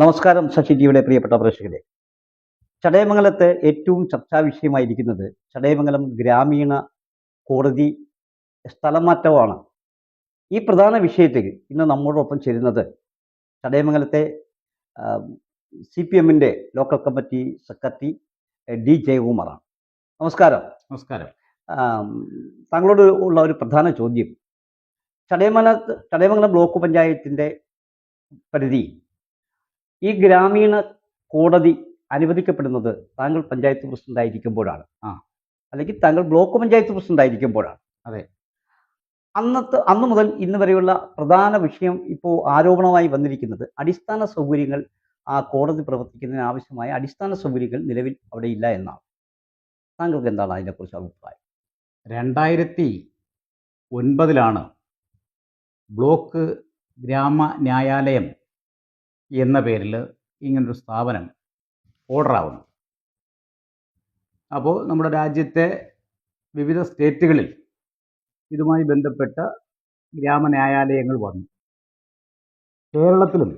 നമസ്കാരം ശശി ടിവിയുടെ പ്രിയപ്പെട്ട പ്രേക്ഷകരെ. ചടയമംഗലത്ത് ഏറ്റവും ചർച്ചാ വിഷയമായിരിക്കുന്നത് ചടയമംഗലം ഗ്രാമീണ കോടതി സ്ഥലമാറ്റമാണ്. ഈ പ്രധാന വിഷയത്തിൽ ഇന്ന് നമ്മോടൊപ്പം ചേരുന്നത് ചടയമംഗലത്തെ സി പി എമ്മിന്റെ ലോക്കൽ കമ്മിറ്റി സെക്രട്ടറി ഡി ജയകുമാറാണ്. നമസ്കാരം. നമസ്കാരം. താങ്കളോട് ഉള്ള ഒരു പ്രധാന ചോദ്യം. ചടയമംഗലത്ത് ചടയമംഗലം ബ്ലോക്ക് പഞ്ചായത്തിന്റെ പരിധി ഈ ഗ്രാമീണ കോടതി അനുവദിക്കപ്പെടുന്നത് താങ്കൾ പഞ്ചായത്ത് പ്രസിഡന്റ് ആയിരിക്കുമ്പോഴാണ് ആ. അല്ലെങ്കിൽ താങ്കൾ ബ്ലോക്ക് പഞ്ചായത്ത് പ്രസിഡന്റ് ആയിരിക്കുമ്പോഴാണ് അതെ. അന്നത്തെ അന്ന് മുതൽ ഇന്ന് വരെയുള്ള പ്രധാന വിഷയം ഇപ്പോൾ ആരോപണമായി വന്നിരിക്കുന്നത് അടിസ്ഥാന സൗകര്യങ്ങൾ ആ കോടതി പ്രവർത്തിക്കുന്നതിന് ആവശ്യമായ അടിസ്ഥാന സൗകര്യങ്ങൾ നിലവിൽ അവിടെ ഇല്ല എന്നാണ് താങ്കൾക്ക് എന്താണ് അതിനെക്കുറിച്ച് അഭിപ്രായം രണ്ടായിരത്തി ഒൻപതിലാണ് ബ്ലോക്ക് ഗ്രാമ ന്യായാലയം എന്ന പേരിൽ ഇങ്ങനൊരു സ്ഥാപനം ഓർഡറാവുന്നു അപ്പോൾ നമ്മുടെ രാജ്യത്തെ വിവിധ സ്റ്റേറ്റുകളിൽ ഇതുമായി ബന്ധപ്പെട്ട ഗ്രാമ ന്യായാലയങ്ങൾ വന്നു. കേരളത്തിലും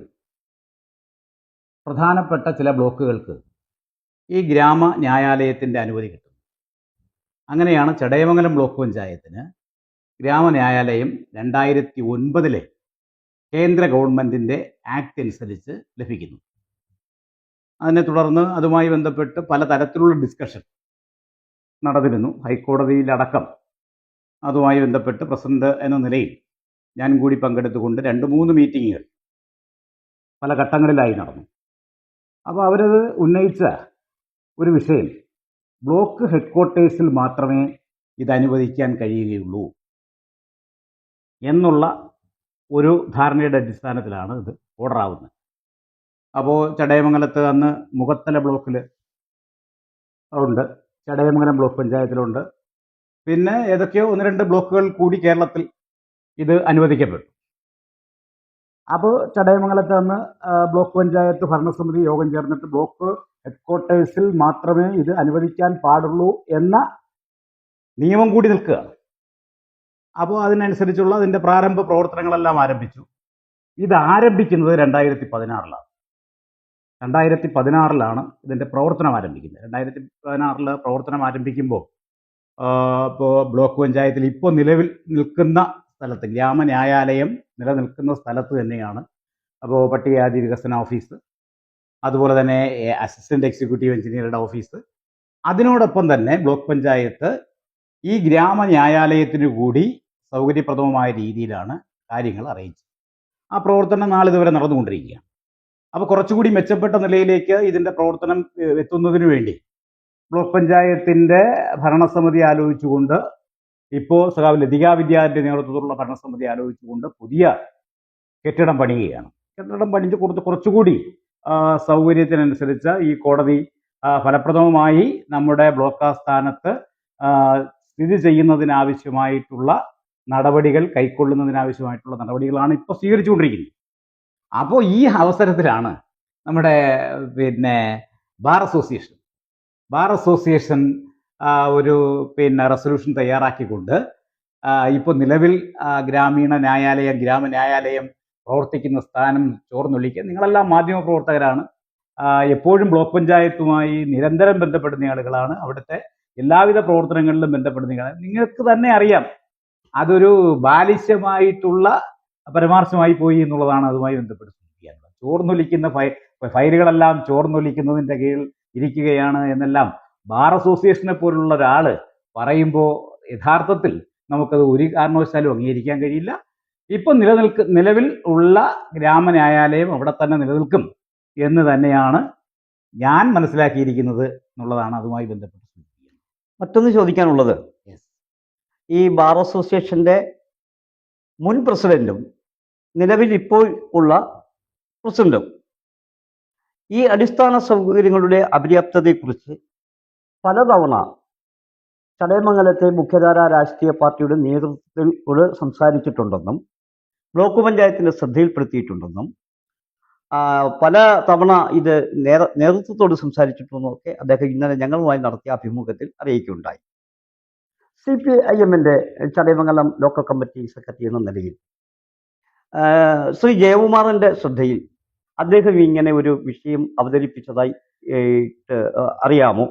പ്രധാനപ്പെട്ട ചില ബ്ലോക്കുകൾക്ക് ഈ ഗ്രാമ ന്യായാലയത്തിന്റെ അനുമതി കിട്ടും അങ്ങനെയാണ് ചടയമംഗലം ബ്ലോക്ക് പഞ്ചായത്തിന് ഗ്രാമ ന്യായാലയം രണ്ടായിരത്തി ഒൻപതിലെ കേന്ദ്ര ഗവൺമെന്റിന്റെ ആക്ട് അനുസരിച്ച് ലഭിക്കുന്നു. അതിനെ തുടർന്ന് അതുമായി ബന്ധപ്പെട്ട് പലതരത്തിലുള്ള ഡിസ്കഷൻ നടന്നിരുന്നു. ഹൈക്കോടതിയിലടക്കം അതുമായി ബന്ധപ്പെട്ട് പ്രസിഡന്റ് എന്ന നിലയിൽ ഞാൻ കൂടി പങ്കെടുത്തുകൊണ്ട് രണ്ട് മൂന്ന് മീറ്റിങ്ങുകൾ പല ഘട്ടങ്ങളിലായി നടന്നു. അപ്പോൾ അവരത് ഉന്നയിച്ച ഒരു വിഷയം ബ്ലോക്ക് ഹെഡ്ക്വാർട്ടേഴ്സിൽ മാത്രമേ ഇത് അനുവദിക്കാൻ കഴിയുകയുള്ളൂ എന്നുള്ള ഒരു ധാരണയുടെ അടിസ്ഥാനത്തിലാണ് ഇത് ഓർഡർ ആവുന്നത് അപ്പോൾ ചടയമംഗലത്ത് അന്ന് മുഖത്തല ബ്ലോക്കിൽ ഉണ്ട്. ചടയമംഗലം ബ്ലോക്ക് പഞ്ചായത്തിലുണ്ട്. പിന്നെ ഏതൊക്കെയോ ഒന്ന് രണ്ട് ബ്ലോക്കുകൾ കൂടി കേരളത്തിൽ ഇത് അനുവദിക്കപ്പെട്ടു. അപ്പോൾ ചടയമംഗലത്ത് അന്ന് ബ്ലോക്ക് പഞ്ചായത്ത് ഭരണസമിതി യോഗം ചേർന്നിട്ട് ബ്ലോക്ക് ഹെഡ്ക്വാർട്ടേഴ്സിൽ മാത്രമേ ഇത് അനുവദിക്കാൻ പാടുള്ളൂ എന്ന നിയമം കൂടി നിൽക്കുകയാണ്. അപ്പോൾ അതിനനുസരിച്ചുള്ള അതിന്റെ പ്രാരംഭ പ്രവർത്തനങ്ങളെല്ലാം ആരംഭിച്ചു. ഇത് ആരംഭിക്കുന്നത് രണ്ടായിരത്തി പതിനാറിലാണ് രണ്ടായിരത്തി പതിനാറിലാണ് ഇതിന്റെ പ്രവർത്തനം ആരംഭിക്കുന്നത്. രണ്ടായിരത്തി പതിനാറിൽ പ്രവർത്തനം ആരംഭിക്കുമ്പോൾ ഇപ്പോൾ ബ്ലോക്ക് പഞ്ചായത്തിൽ ഇപ്പോൾ നിലവിൽ നിൽക്കുന്ന സ്ഥലത്ത് ഗ്രാമന്യായാലയം നിലനിൽക്കുന്ന സ്ഥലത്ത് തന്നെയാണ്. അപ്പോൾ പട്ടികജാതി വികസന ഓഫീസ് അതുപോലെ തന്നെ അസിസ്റ്റന്റ് എക്സിക്യൂട്ടീവ് എഞ്ചിനീയറുടെ ഓഫീസ്. അതിനോടൊപ്പം തന്നെ ബ്ലോക്ക് പഞ്ചായത്ത് ഈ ഗ്രാമ ന്യായാലയത്തിന് കൂടി സൗകര്യപ്രദമായ രീതിയിലാണ് കാര്യങ്ങൾ അറിയിച്ചത്. ആ പ്രവർത്തനം നാളിതുവരെ നടന്നുകൊണ്ടിരിക്കുകയാണ് അപ്പോൾ കുറച്ചുകൂടി മെച്ചപ്പെട്ട നിലയിലേക്ക് ഇതിന്റെ പ്രവർത്തനം എത്തുന്നതിന് വേണ്ടി ബ്ലോക്ക് പഞ്ചായത്തിന്റെ ഭരണസമിതി ആലോചിച്ചുകൊണ്ട് ഇപ്പോൾ സഖാവ് ലതികാ വിദ്യാന്റെ നേതൃത്വത്തിലുള്ള ഭരണസമിതി ആലോചിച്ചുകൊണ്ട് പുതിയ കെട്ടിടം പണിയുകയാണ്. കെട്ടിടം പണിഞ്ഞ് കൊടുത്ത് കുറച്ചുകൂടി സൗകര്യത്തിനനുസരിച്ച് ഈ കോടതി ഫലപ്രദമായി നമ്മുടെ ബ്ലോക്ക് ആസ്ഥാനത്ത് സ്ഥിതി ചെയ്യുന്നതിനാവശ്യമായിട്ടുള്ള നടപടികൾ കൈക്കൊള്ളുന്നതിനാവശ്യമായിട്ടുള്ള നടപടികളാണ് ഇപ്പോൾ സ്വീകരിച്ചുകൊണ്ടിരിക്കുന്നത്. അപ്പോൾ ഈ അവസരത്തിലാണ് നമ്മുടെ പിന്നെ ബാർ അസോസിയേഷൻ. ബാർ അസോസിയേഷൻ ഒരു പിന്നെ റെസൊല്യൂഷൻ തയ്യാറാക്കിക്കൊണ്ട് ഇപ്പോൾ നിലവിൽ ഗ്രാമീണ ന്യായാലയം ഗ്രാമ ന്യായാലയം പ്രവർത്തിക്കുന്ന സ്ഥാനം ചോർന്നൊള്ളിക്കുക നിങ്ങളെല്ലാം മാധ്യമ പ്രവർത്തകരാണ് എപ്പോഴും ബ്ലോക്ക് പഞ്ചായത്തുമായി നിരന്തരം ബന്ധപ്പെടുന്ന ആളുകളാണ് അവിടുത്തെ എല്ലാവിധ പ്രവർത്തനങ്ങളിലും ബന്ധപ്പെടുന്ന നിങ്ങൾക്ക് തന്നെ അറിയാം അതൊരു ബാലിശ്യമായിട്ടുള്ള പരമാർശമായി പോയി എന്നുള്ളതാണ് അതുമായി ബന്ധപ്പെട്ട് ചോർന്നൊലിക്കുന്ന ഫൈ ഫയലുകളെല്ലാം ചോർന്നൊലിക്കുന്നതിന്റെ കീഴിൽ ഇരിക്കുകയാണ് എന്നെല്ലാം ബാർ അസോസിയേഷനെ പോലുള്ള ഒരാൾ പറയുമ്പോൾ യഥാർത്ഥത്തിൽ നമുക്കത് ഒരു കാരണവശാലും അംഗീകരിക്കാൻ കഴിയില്ല. ഇപ്പം നിലനിൽക്ക് നിലവിൽ ഉള്ള ഗ്രാമ ന്യായാലയം അവിടെ തന്നെ നിലനിൽക്കും എന്ന് തന്നെയാണ് ഞാൻ മനസ്സിലാക്കിയിരിക്കുന്നത് എന്നുള്ളതാണ് അതുമായി ബന്ധപ്പെട്ട് മറ്റൊന്ന് ചോദിക്കാനുള്ളത്. ഈ ബാർ അസോസിയേഷന്റെ മുൻ പ്രസിഡന്റും നിലവിൽ ഇപ്പോൾ ഉള്ള പ്രസിഡന്റും ഈ അടിസ്ഥാന സൗകര്യങ്ങളുടെ അപര്യാപ്തതയെക്കുറിച്ച് പലതവണ ചടയമംഗലത്തെ മുഖ്യധാര രാഷ്ട്രീയ പാർട്ടിയുടെ നേതൃത്വത്തിലൂടെ സംസാരിച്ചിട്ടുണ്ടെന്നും ബ്ലോക്ക് പഞ്ചായത്തിന്റെ ശ്രദ്ധയിൽപ്പെടുത്തിയിട്ടുണ്ടെന്നും പല തവണ ഇത് നേത- നേതൃത്വത്തോട് സംസാരിച്ചിട്ടുണ്ടെന്നൊക്കെ അദ്ദേഹം ഇന്നലെ ഞങ്ങളുമായി നടത്തിയ അഭിമുഖത്തിൽ അറിയിക്കുകയുണ്ടായി. സി പി ഐ എമ്മിന്റെ ചടയമംഗലം ലോക്കൽ കമ്മിറ്റി സെക്രട്ടറി എന്ന നിലയിൽ ശ്രീ ജയകുമാറിന്റെ ശ്രദ്ധയിൽ അദ്ദേഹം ഇങ്ങനെ ഒരു വിഷയം അവതരിപ്പിച്ചതായി അറിയാമോ?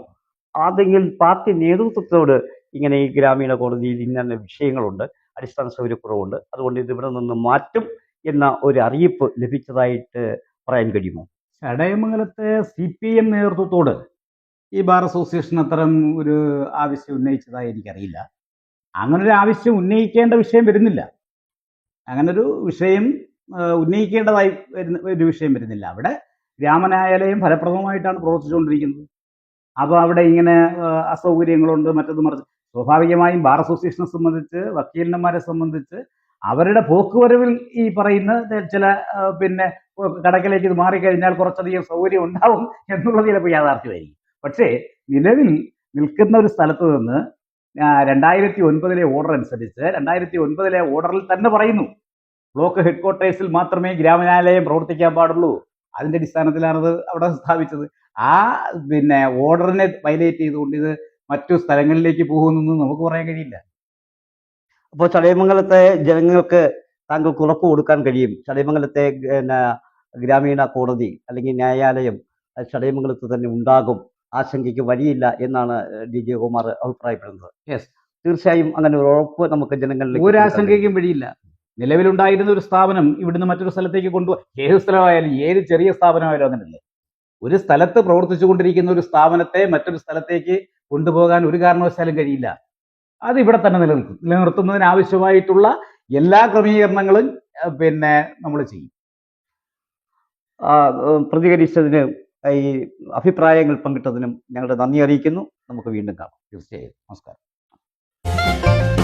അതെങ്കിൽ പാർട്ടി നേതൃത്വത്തോട് ഇങ്ങനെ ഈ ഗ്രാമീണ കോടതിയിൽ ഇന്ന വിഷയങ്ങളുണ്ട് അടിസ്ഥാന സൗകര്യക്കുറവുണ്ട് അതുകൊണ്ട് ഇത് ഇവിടെ നിന്ന് മാറ്റും എന്ന ഒരു അറിയിപ്പ് ലഭിച്ചതായിട്ട് പറയാൻ കഴിയുമോ? ചടയമംഗലത്തെ സി പി എം നേതൃത്വത്തോട് ഈ ബാർ അസോസിയേഷൻ അത്തരം ഒരു ആവശ്യം ഉന്നയിച്ചതായി എനിക്കറിയില്ല. ഒരു ആവശ്യം ഉന്നയിക്കേണ്ട വിഷയം വരുന്നില്ല. അങ്ങനൊരു വിഷയം ഉന്നയിക്കേണ്ടതായി വരുന്ന ഒരു വിഷയം വരുന്നില്ല. അവിടെ ഗ്രാമനായാലയം ഫലപ്രദമായിട്ടാണ് പ്രവർത്തിച്ചുകൊണ്ടിരിക്കുന്നത്. അപ്പോൾ അവിടെ ഇങ്ങനെ അസൗകര്യങ്ങളുണ്ട് മറ്റത് മറിച്ച് സ്വാഭാവികമായും ബാർ അസോസിയേഷനെ സംബന്ധിച്ച് വക്കീലന്മാരെ സംബന്ധിച്ച് അവരുടെ പോക്കുവരവിൽ ഈ പറയുന്ന ചില പിന്നെ കടക്കിലേക്ക് ഇത് മാറിക്കഴിഞ്ഞാൽ കുറച്ചധികം സൗകര്യം ഉണ്ടാവും എന്നുള്ളത് ചിലപ്പോൾ യാഥാർത്ഥ്യമായിരിക്കും. പക്ഷേ നിലവിൽ നിൽക്കുന്ന ഒരു സ്ഥലത്ത് നിന്ന് രണ്ടായിരത്തി ഒൻപതിലെ ഓർഡർ അനുസരിച്ച് രണ്ടായിരത്തി ഒൻപതിലെ ഓർഡറിൽ തന്നെ പറയുന്നു ബ്ലോക്ക് ഹെഡ് ക്വാർട്ടേഴ്സിൽ മാത്രമേ ഗ്രാമനാലയം പ്രവർത്തിക്കാൻ പാടുള്ളൂ. അതിന്റെ അടിസ്ഥാനത്തിലാണത് അവിടെ സ്ഥാപിച്ചത്. ആ പിന്നെ ഓർഡറിനെ വയലേറ്റ് ചെയ്തുകൊണ്ട് ഇത് മറ്റു സ്ഥലങ്ങളിലേക്ക് പോകുമെന്നൊന്നും നമുക്ക് പറയാൻ കഴിയില്ല. അപ്പോൾ ചടയമംഗലത്തെ ജനങ്ങൾക്ക് താങ്കൾക്ക് ഉറപ്പ് കൊടുക്കാൻ കഴിയും. ചടയമംഗലത്തെ പിന്നെ ഗ്രാമീണ കോടതി അല്ലെങ്കിൽ ന്യായാലയം ഷടയമംഗലത്ത് തന്നെ ഉണ്ടാകും. ആശങ്കയ്ക്ക് വഴിയില്ല എന്നാണ് ഡി ജെ കുമാർ അഭിപ്രായപ്പെടുന്നത്. യെസ് തീർച്ചയായും അങ്ങനെ ഒരു ഉറപ്പ് നമുക്ക് ജനങ്ങളിലേക്ക് ഒരു. ആശങ്കയ്ക്കും വഴിയില്ല. നിലവിലുണ്ടായിരുന്ന ഒരു സ്ഥാപനം ഇവിടുന്ന് മറ്റൊരു സ്ഥലത്തേക്ക് കൊണ്ടു ഏത് സ്ഥലമായാലും ഏത് ചെറിയ സ്ഥാപനമായാലും അങ്ങനല്ലേ ഒരു സ്ഥലത്ത് പ്രവർത്തിച്ചു കൊണ്ടിരിക്കുന്ന ഒരു സ്ഥാപനത്തെ മറ്റൊരു സ്ഥലത്തേക്ക് കൊണ്ടുപോകാൻ ഒരു കാരണവശാലും കഴിയില്ല. അത് ഇവിടെ തന്നെ നിലനിൽക്കും. നിലനിർത്തുന്നതിന് ആവശ്യമായിട്ടുള്ള എല്ലാ ക്രമീകരണങ്ങളും പിന്നെ നമ്മൾ ചെയ്യും. പ്രതികരിച്ചതിന് ഈ അഭിപ്രായങ്ങൾ പങ്കിട്ടതിനും ഞങ്ങളുടെ നന്ദി അറിയിക്കുന്നു. നമുക്ക് വീണ്ടും കാണാം. തീർച്ചയായും. നമസ്കാരം.